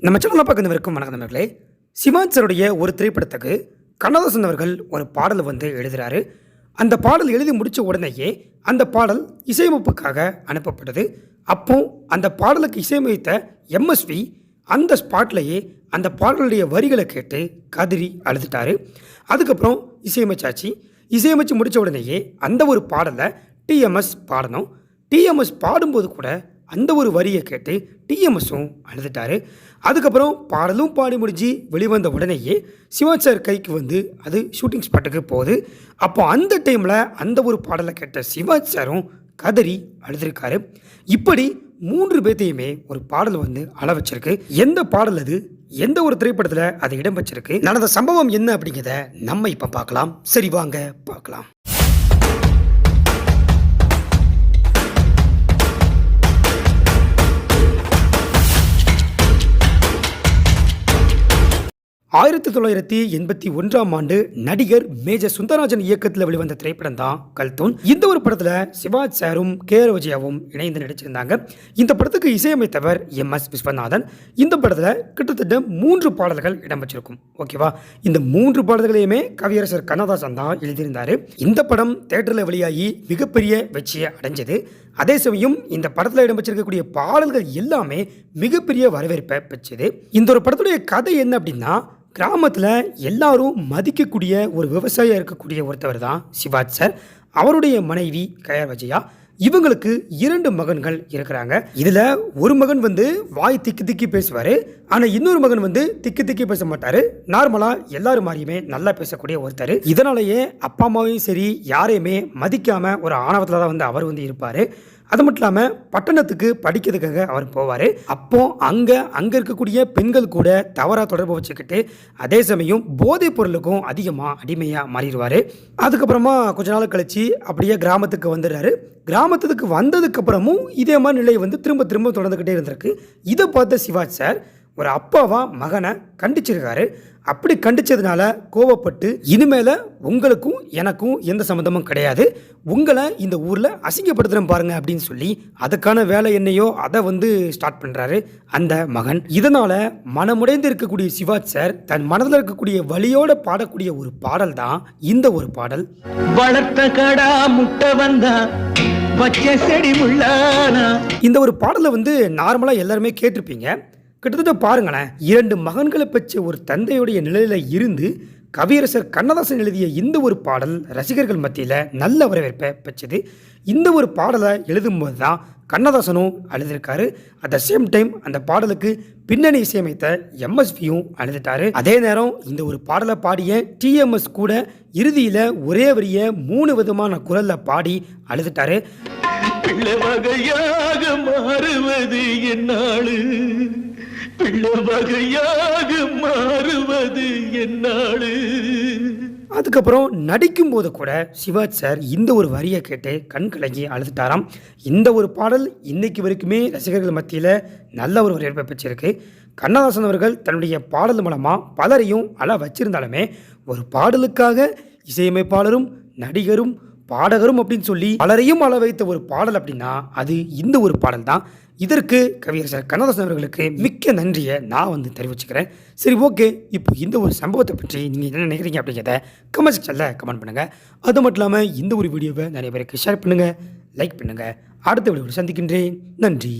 நம்ம சேனலில் பார்க்குறவருக்கும் வணக்கம் நண்பர்களே. சிவான் சருடைய ஒரு திரைப்படத்துக்கு கண்ணதாசன் அவர்கள் ஒரு பாடல் வந்து எழுதுகிறாரு அந்த பாடல் எழுதி முடித்த உடனேயே அந்த பாடல் இசையமைப்புக்காக அனுப்பப்பட்டது. அப்போ அந்த பாடலுக்கு இசையமைத்த எம்எஸ்வி அந்த ஸ்பாட்லேயே அந்த பாடலுடைய வரிகளை கேட்டு கதறி அழுதுட்டாரு. அதுக்கப்புறம் இசையமைச்சாச்சு. இசையமைச்சு முடித்த உடனேயே அந்த ஒரு பாடலை டிஎம்எஸ் பாடணும். டிஎம்எஸ் பாடும்போது கூட அந்த ஒரு வரியை கேட்டு டிஎம்எஸும் அழுதுட்டாரு. அதுக்கப்புறம் பாடலும் பாடி முடிஞ்சு வெளிவந்த உடனேயே சிவாஜ் சார் கைக்கு வந்து அது ஷூட்டிங் ஸ்பாட்டுக்கு போகுது. அப்போ அந்த டைமில் அந்த ஒரு பாடலை கேட்ட சிவாச்சாரும் கதறி அழுதுருக்காரு. இப்படி மூன்று பேத்தையுமே ஒரு பாடல் வந்து அள வச்சிருக்கு. எந்த பாடல் அது? எந்த ஒரு திரைப்படத்தில் அது இடம் வச்சிருக்கு நடந்த சம்பவம் என்ன அப்படிங்கிறத நம்ம இப்போ பார்க்கலாம். சரி வாங்க பார்க்கலாம். ஆயிரத்தி தொள்ளாயிரத்தி எண்பத்தி ஒன்றாம் ஆண்டு நடிகர் மேஜர் சுந்தரராஜன் இயக்கத்தில் வெளிவந்த திரைப்படம் தான் கல்தூன். இந்த ஒரு படத்தில் சிவாஜ் சாரும் கே ரோஜியாவும் இணைந்து நடிச்சிருந்தாங்க. இந்த படத்துக்கு இசையமைத்தவர் எம் எஸ் விஸ்வநாதன். இந்த படத்தில் கிட்டத்தட்ட மூன்று பாடல்கள் இடம்பெற்றிருக்கும். ஓகேவா? இந்த மூன்று பாடல்களையுமே கவியரசர் கண்ணதாசன் தான் எழுதியிருந்தார். இந்த படம் தேட்டரில் வெளியாகி மிகப்பெரிய வெற்றியை அடைஞ்சது. அதே சமயம் இந்த படத்தில் இடம்பெற்றிருக்கக்கூடிய பாடல்கள் எல்லாமே மிகப்பெரிய வரவேற்பை பெற்றது. இந்த ஒரு படத்துடைய கதை என்ன அப்படின்னா கிராமத்தில் எல்லாரும் மதிக்கக்கூடிய ஒரு விவசாயியாக இருக்கக்கூடிய ஒருத்தவர் தான் சிவாஜ் சார். அவருடைய மனைவி கயர் விஜயா. இவங்களுக்கு இரண்டு மகன்கள் இருக்கிறாங்க. இதில் ஒரு மகன் வந்து வாய் திக்கி திக்கி பேசுவார் ஆனால் இன்னொரு மகன் வந்து திக்கி திக்கி பேச மாட்டார். நார்மலாக எல்லாரும் மாதிரியுமே நல்லா பேசக்கூடிய ஒருத்தர். இதனாலேயே அப்பா அம்மாவையும் சரி யாரையுமே மதிக்காமல் ஒரு ஆணவத்தில் தான் வந்து அவர் வந்து இருப்பார். அது மட்டும் இல்லாமல் பட்டணத்துக்கு படிக்கிறதுக்காக அவர் போவார். அப்போ அங்கே அங்கே இருக்கக்கூடிய பெண்கள் கூட தவறாக தொடர்பு வச்சுக்கிட்டு அதே சமயம் போதைப் பொருளுக்கும் அதிகமாக அடிமையாக மாறிடுவார். அதுக்கப்புறமா கொஞ்ச நாள் கழித்து அப்படியே கிராமத்துக்கு வந்துடுறாரு. கிராமத்துக்கு வந்ததுக்கப்புறமும் இதே மாதிரி நிலை வந்து திரும்ப திரும்ப தொடர்ந்துக்கிட்டே இருந்திருக்கு. இதை பார்த்த சிவாஜ் சார் ஒரு அப்பாவா மகனை கண்டிச்சிருக்காரு. அப்படி கண்டிச்சதுனால கோவப்பட்டு இனிமேல உங்களுக்கும் எனக்கும் எந்த சம்மந்தமும் கிடையாது. உங்களை இந்த ஊரில் அசிங்கப்படுத்துகிறேன் பாருங்க அப்படின்னு சொல்லி அதுக்கான வேலை என்னையோ அதை வந்து ஸ்டார்ட் பண்ணுறாரு அந்த மகன். இதனால மனமுடைந்து இருக்கக்கூடிய சிவாஜ் சார் தன் மனதில் இருக்கக்கூடிய வழியோட பாடக்கூடிய ஒரு பாடல் தான் இந்த ஒரு பாடல். வளர்த்த கடா முட்டை வந்தா பச்சை செடி முள்ளானா? இந்த ஒரு பாடலை வந்து நார்மலாக எல்லாருமே கேட்டிருப்பீங்க. கிட்டத்தட்ட பாருங்களேன் இரண்டு மகன்களை பெற்ற ஒரு தந்தையுடைய நிலையில இருந்து கவியரசர் கண்ணதாசன் எழுதிய இந்த ஒரு பாடல் ரசிகர்கள் மத்தியில் நல்ல வரவேற்பை பெற்றது. இந்த ஒரு பாடலை எழுதும்போது தான் கண்ணதாசனும் அழுதிருக்காரு. அட் த சேம் டைம் அந்த பாடலுக்கு பின்னணி இசையமைத்த எம்எஸ்பியும் அழுதுட்டாரு. அதே நேரம் இந்த ஒரு பாடலை பாடிய டிஎம்எஸ் கூட இறுதியில் ஒரே வரிய மூணு விதமான குரலில் பாடி அழுதுட்டாரு. பிள்ளவகையாக மாறுவது என்னாலு பிள்ளவகையாக மாறுவது என்னாளு? அதுக்கப்புறம் நடிக்கும்போது கூட சிவாஜ் சார் இந்த ஒரு வரியை கேட்டு கண் கலங்கி அழுதுட்டாராம். இந்த ஒரு பாடல் இன்னைக்கு வரைக்குமே ரசிகர்கள் மத்தியில் நல்ல ஒரு வரவேற்பை பெற்றிருக்கு. கண்ணதாசன் அவர்கள் தன்னுடைய பாடல் மூலமாக பலரையும் அழ வச்சிருந்தாலுமே ஒரு பாடலுக்காக இசையமைப்பாளரும் நடிகரும் பாடகரும் அப்படின்னு சொல்லி பலரையும் அள வைத்த ஒரு பாடல் அப்படின்னா அது இந்த ஒரு பாடல் தான் இதற்கு கவியரசர் கண்ணதாசன் அவர்களுக்கு மிக்க நன்றியை நான் வந்து தெரிவிச்சுக்கிறேன். சரி ஓகே. இப்போ இந்த ஒரு சம்பவத்தை பற்றி நீங்கள் என்ன நினைக்கிறீங்க அப்படிங்கிறத கமெண்ட் செக்ஷனில் கமெண்ட் பண்ணுங்கள் அது மட்டும் இல்லாமல் இந்த ஒரு வீடியோவை நிறைய பேருக்கு ஷேர் பண்ணுங்கள் லைக் பண்ணுங்கள் அடுத்த வீடியோவில் சந்திக்கின்றேன். நன்றி.